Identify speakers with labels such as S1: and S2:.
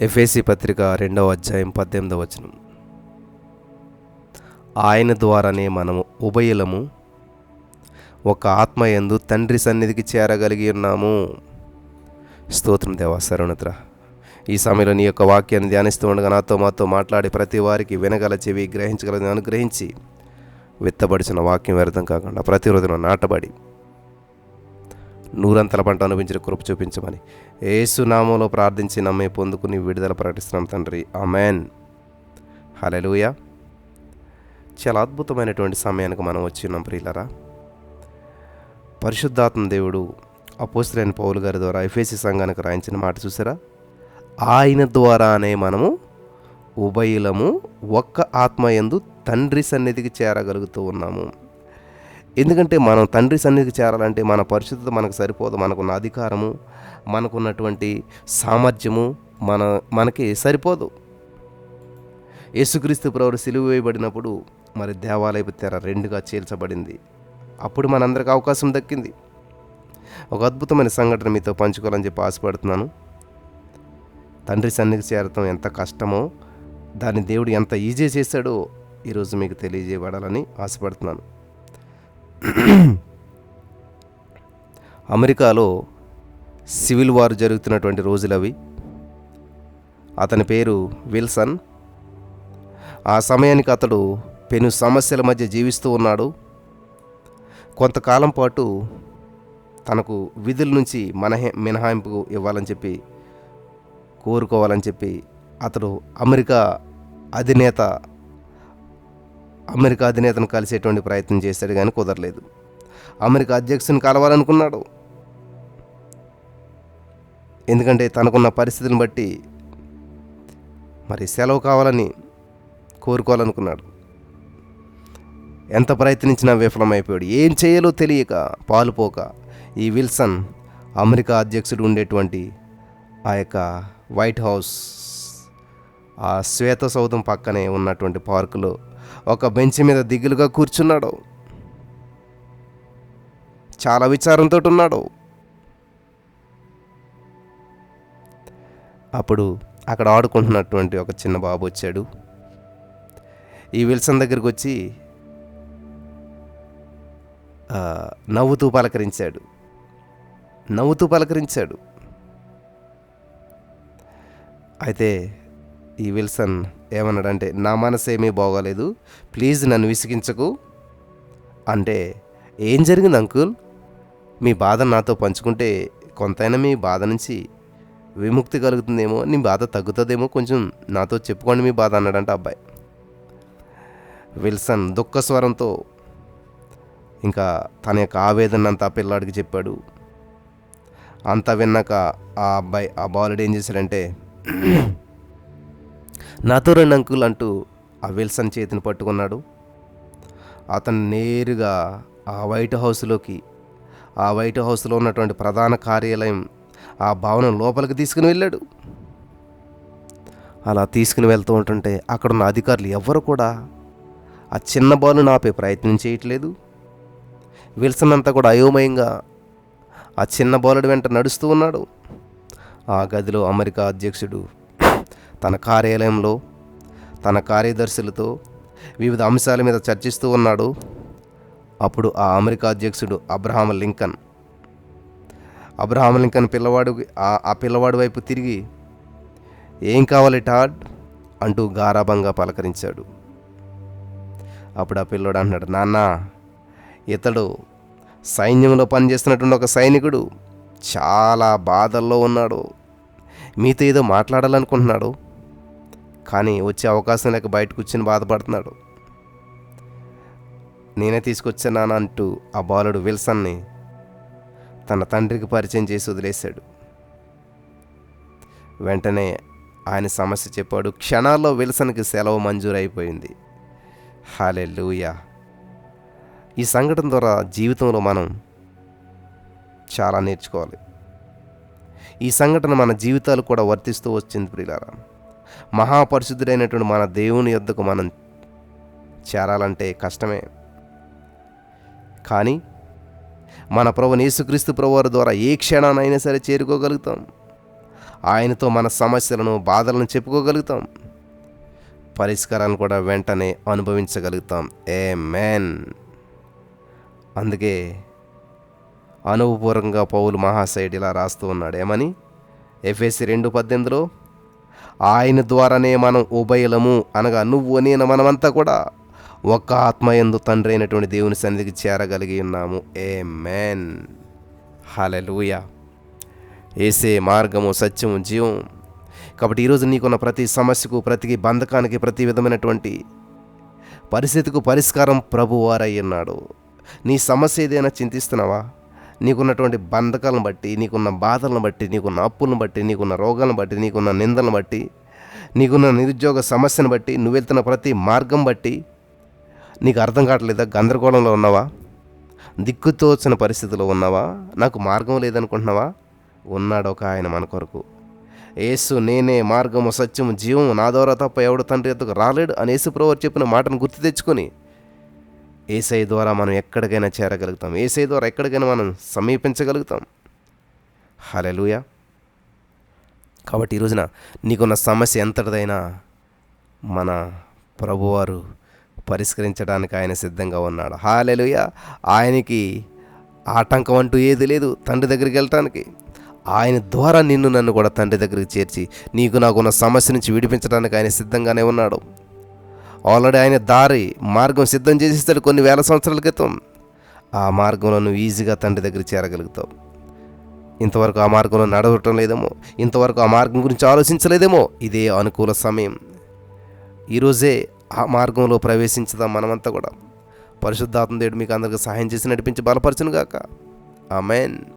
S1: FAC పత్రిక రెండవ అధ్యాయం పద్దెనిమిదవ వచనం. ఆయన ద్వారానే మనము ఉభయులము ఒక ఆత్మయందు తండ్రి సన్నిధికి చేరగలిగి ఉన్నాము. స్తోత్రం దేవా సరుణత్ర ఈ సమయంలో నీ యొక్క వాక్యాన్ని ధ్యానిస్తూ ఉండగా నాతో మాతో మాట్లాడి ప్రతి వారికి వినగల చెవి గ్రహించగలని అనుగ్రహించి విత్తబడిచిన వాక్యం వ్యర్థం కాకుండా ప్రతిరోజున నాటబడి నూరంతల పంట అనిపించిన కృప చూపించమని. ఏసునామంలో ప్రార్థించి నమ్మే పొందుకుని విడుదల ప్రకటిస్తున్నాం తండ్రి. అమెన్ హలెలుయ చాలా అద్భుతమైనటువంటి సమయానికి మనం వచ్చిన్నాం ప్రియులరా. పరిశుద్ధాత్మ దేవుడు అపోస్తులైన పౌలు గారి ద్వారా ఎఫ్ఎసి సంఘానికి రాయించిన మాట చూసారా? ఆయన ద్వారానే మనము ఉభయులము ఒక్క ఆత్మ ఎందు తండ్రి సన్నిధికి చేరగలుగుతూ ఉన్నాము. ఎందుకంటే మనం తండ్రి సన్నిధికి చేరాలంటే మన పరిశుద్ధత మనకు సరిపోదు మనకున్న అధికారము మనకున్నటువంటి సామర్థ్యము మన మనకి సరిపోదు. యేసుక్రీస్తు ప్రవరు సిలువ వేయబడినప్పుడు మరి దేవాలయపు తెర రెండుగా చీల్చబడింది. అప్పుడు మనందరికి అవకాశం దక్కింది. ఒక అద్భుతమైన సంఘటన మీతో పంచుకోవాలని చెప్పి ఆశపడుతున్నాను. తండ్రి సన్నిధికి చేరటం ఎంత కష్టమో దాన్ని దేవుడు ఎంత ఈజీ చేశాడో ఈరోజు మీకు తెలియజేయబడాలని ఆశపడుతున్నాను. అమెరికాలో సివిల్ వార్ జరుగుతున్నటువంటి రోజులు అవి. అతని పేరు విల్సన్. ఆ సమయానికి అతడు పెను సమస్యల మధ్య జీవిస్తూ ఉన్నాడు. కొంతకాలం పాటు తనకు విధుల నుంచి మనహే మినహాయింపు ఇవ్వాలని చెప్పి కోరుకోవాలని చెప్పి అతడు అమెరికా అధినేత అమెరికా అధినేతను కలిసేటువంటి ప్రయత్నం చేశాడు కానీ కుదరలేదు. అమెరికా అధ్యక్షుని కలవాలనుకున్నాడు. ఎందుకంటే తనకున్న పరిస్థితిని బట్టి మరి సెలవు కావాలని కోరుకోవాలనుకున్నాడు. ఎంత ప్రయత్నించినా విఫలమైపోయాడు. ఏం చేయాలో తెలియక పాలుపోక ఈ విల్సన్ అమెరికా అధ్యక్షుడు ఉండేటువంటి ఆ యొక్క వైట్ హౌస్ ఆ శ్వేత సౌధం పక్కనే ఉన్నటువంటి పార్కులో ఒక బెంచ్ మీద దిగులుగా కూర్చున్నాడు. చాలా విచారంతో ఉన్నాడు. అప్పుడు అక్కడ ఆడుకుంటున్నటువంటి ఒక చిన్న బాబు వచ్చాడు. ఈ విల్సన్ దగ్గరికి వచ్చి నవ్వుతూ పలకరించాడు. నవ్వుతూ పలకరించాడు. అయితే ఈ విల్సన్ ఏమన్నాడంటే నా మనసు ఏమీ బాగోలేదు. ప్లీజ్ నన్ను విసిగించకు. అంటే ఏం జరిగింది అంకుల్? మీ బాధ నాతో పంచుకుంటే కొంతైనా మీ బాధ నుంచి విముక్తి కలుగుతుందేమో నీ బాధ తగ్గుతుందేమో కొంచెం నాతో చెప్పుకోండి మీ బాధ అన్నాడంట అబ్బాయి. విల్సన్ దుఃఖ స్వరంతో ఇంకా తన యొక్క ఆవేదన అంతా పిల్లాడికి చెప్పాడు. అంతా విన్నాక ఆ అబ్బాయి ఆ బాలుడు ఏం చేశాడంటే నాతో రెండు అంకుల్ అంటూ ఆ విల్సన్ చేతిని పట్టుకున్నాడు. అతను నేరుగా ఆ వైట్ హౌస్లోకి ఆ వైట్ హౌస్లో ఉన్నటువంటి ప్రధాన కార్యాలయం ఆ భవనం లోపలికి తీసుకుని వెళ్ళాడు. అలా తీసుకుని వెళ్తూ ఉంటుంటే అక్కడున్న అధికారులు ఎవ్వరు కూడా ఆ చిన్న బాలుని ఆపే ప్రయత్నం చేయట్లేదు. విల్సన్ అంతా కూడా అయోమయంగా ఆ చిన్న బాలుడి వెంట నడుస్తూ ఉన్నాడు. ఆ గదిలో అమెరికా అధ్యక్షుడు తన కార్యాలయంలో తన కార్యదర్శులతో వివిధ అంశాల మీద చర్చిస్తూ ఉన్నాడు. అప్పుడు ఆ అమెరికా అధ్యక్షుడు అబ్రహాం లింకన్. అబ్రహాం లింకన్ పిల్లవాడు ఆ- ఆ పిల్లవాడి వైపు తిరిగి ఏం కావాలి టాడ్? అంటూ గారాభంగా పలకరించాడు. అప్పుడు ఆ పిల్లోడు అంటున్నాడు నాన్న ఇతడు సైన్యంలో పనిచేస్తున్నటువంటి ఒక సైనికుడు. చాలా బాధల్లో ఉన్నాడు. మీతో ఏదో మాట్లాడాలనుకుంటున్నాడు. కానీ వచ్చే అవకాశం లేక బయట కూర్చొని బాధపడుతున్నాడు. నేనే తీసుకొచ్చానంటూ ఆ బాలుడు విల్సన్ని తన తండ్రికి పరిచయం చేసి వదిలేశాడు. వెంటనే ఆయన సమస్య చెప్పాడు. క్షణాల్లో విల్సన్కి సెలవు మంజూరైపోయింది. హాలే ఈ సంఘటన ద్వారా జీవితంలో మనం చాలా నేర్చుకోవాలి. ఈ సంఘటన మన జీవితాలు కూడా వర్తిస్తూ వచ్చింది ప్రియులారా. మహాపరిశుద్ధుడైనటువంటి మన దేవుని యొద్దకు మనం చేరాలంటే కష్టమే. కానీ మన ప్రభు యేసుక్రీస్తు ప్రభువారి ద్వారా ఏ క్షణానైనా సరే చేరుకోగలుగుతాం. ఆయనతో మన సమస్యలను బాధలను చెప్పుకోగలుగుతాం. పరిష్కారాలను కూడా వెంటనే అనుభవించగలుగుతాం. ఏ మ్యాన్ అందుకే అనుభవపూర్వకంగా పౌలు మహాశైడ్ ఇలా రాస్తూ ఉన్నాడు. ఏమని? ఎఫ్ఎస్సి రెండు పద్దెనిమిదిలో ఆయన ద్వారానే మనం ఉభయలము అనగా నువ్వు నేను మనమంతా కూడా ఒక్క ఆత్మయందు తండ్రి అయినటువంటి దేవుని సన్నిధికి చేరగలిగి ఉన్నాము. ఏ మ్యాన్ హలెలూయ ఏసే మార్గము సత్యము జీవం. కాబట్టి ఈరోజు నీకున్న ప్రతి సమస్యకు ప్రతి బంధకానికి ప్రతి విధమైనటువంటి పరిస్థితికి పరిష్కారం ప్రభువారై ఉన్నాడు. నీ సమస్య ఏదైనా చింతిస్తున్నావా? నీకున్నటువంటి బంధకాలను బట్టి నీకున్న బాధలను బట్టి నీకున్న అప్పులను బట్టి నీకున్న రోగాలను బట్టి నీకున్న నిందలను బట్టి నీకున్న నిరుద్యోగ సమస్యను బట్టి నువ్వు వెళ్తున్న ప్రతి మార్గం బట్టి నీకు అర్థం కావట్లేదా? గందరగోళంలో ఉన్నావా? దిక్కుతోచిన పరిస్థితిలో ఉన్నావా? నాకు మార్గం లేదనుకుంటున్నావా? ఉన్నాడు ఒక ఆయన మన కొరకు. ఏసు నేనే మార్గము సత్యము జీవము నా ద్వారా తప్ప ఎవడు తండ్రి ఎత్తుకు రాలేడు అని యేసుప్రభు చెప్పిన మాటను గుర్తు తెచ్చుకొని ఏసఐ ద్వారా మనం ఎక్కడికైనా చేరగలుగుతాం. ఏసఐ ద్వారా ఎక్కడికైనా మనం సమీపించగలుగుతాం. హలెలుయా కాబట్టి ఈ రోజున నీకున్న సమస్య ఎంతటిదైనా మన ప్రభువారు పరిష్కరించడానికి ఆయన సిద్ధంగా ఉన్నాడు. హాలెలుయ ఆయనకి ఆటంకం అంటూ ఏది లేదు తండ్రి దగ్గరికి వెళ్ళటానికి. ఆయన ద్వారా నిన్ను నన్ను కూడా తండ్రి దగ్గరికి చేర్చి నీకు నాకున్న సమస్య నుంచి విడిపించడానికి ఆయన సిద్ధంగానే ఉన్నాడు. ఆల్రెడీ ఆయన దారి మార్గం సిద్ధం చేసేస్తాడు కొన్ని వేల సంవత్సరాల క్రితం. ఆ మార్గంలో నువ్వు ఈజీగా తండ్రి దగ్గర చేరగలుగుతావు. ఇంతవరకు ఆ మార్గంలో నడవటం లేదేమో ఇంతవరకు ఆ మార్గం గురించి ఆలోచించలేదేమో ఇదే అనుకూల సమయం. ఈరోజే ఆ మార్గంలో ప్రవేశించుదాం మనమంతా కూడా. పరిశుద్ధాత్మ దేవుడు మీకు అందరికీ సహాయం చేసి నడిపించి బలపరచును గాక మెయిన్